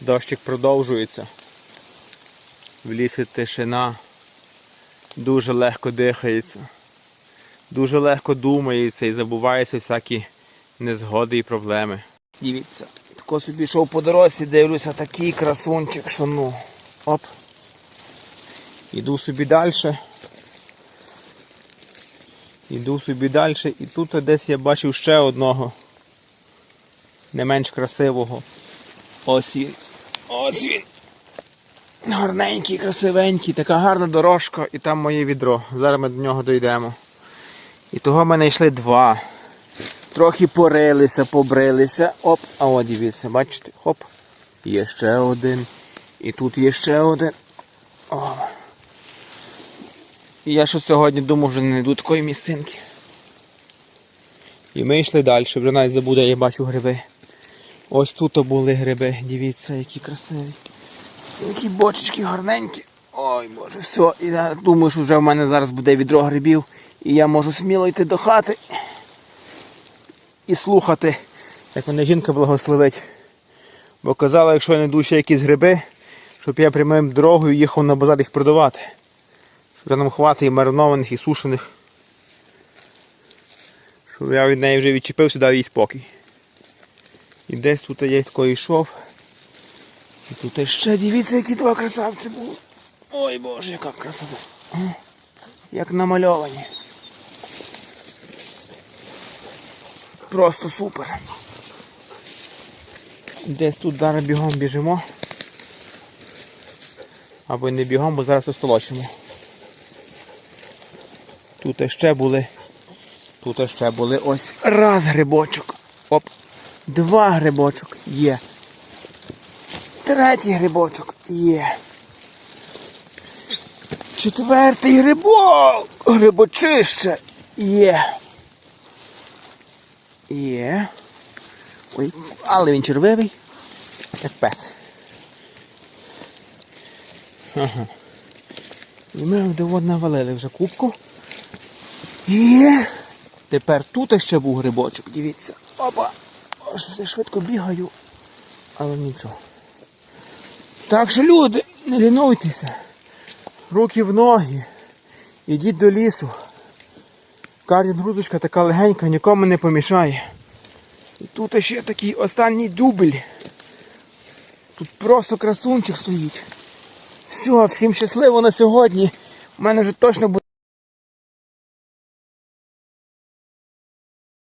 Дощик продовжується. В лісі тишина. Дуже легко дихається. Дуже легко думається і забуваються всякі незгоди і проблеми. Дивіться, тако собі йшов по дорозі, дивлюся, такий красунчик, що ну. Оп. Іду собі далі. Іду собі далі. І тут десь я бачив ще одного. Не менш красивого. Ось. Ось він. Гарненький, красивенький, така гарна дорожка і там моє відро. Зараз ми до нього дійдемо. І того в мене йшли два. Трохи порилися, побрилися. Оп, а от дивіться, бачите, хоп. Є ще один. І тут є ще один. О. І я що сьогодні думав, що не знайду такої місцинки. І ми йшли далі, вже навіть забуде, я бачу гриби. Ось тут були гриби, дивіться, які красиві. Які бочечки гарненькі. Ой боже, все. І я думаю, що вже в мене зараз буде відро грибів. І я можу сміло йти до хати і слухати, як мене жінка благословить. Бо казала, якщо я знайду ще якісь гриби, щоб я прямим дорогою їхав на базар їх продавати. Щоб нам хватить і маринованих, і сушених. Щоб я від неї вже відчепився, дав їй спокій. І десь тут я тако йшов. І тут ще дивіться, які два красавці були. Ой боже, яка красота. Як намальовані. Просто супер. Десь тут зараз бігом біжимо. Або не бігом, бо зараз остолочимо. Тут ще були. Тут ще були ось раз грибочок. Оп. Два грибочок є. Третій грибочок є. Четвертий грибок. Грибочище є. Є. Ой, але він червивий. Як пес. Ага. І ми довод навалили вже кубку. Є. Тепер тут ще був грибочок, дивіться. Опа! О, Щось я швидко бігаю, але нічого. Так що люди, не лінуйтеся. Руки в ноги. Ідіть до лісу. Кардін грудочка така легенька, нікому не помішає. І тут ще такий останній дубль. Тут просто красунчик стоїть. Все, всім щасливо на сьогодні. У мене вже точно буде.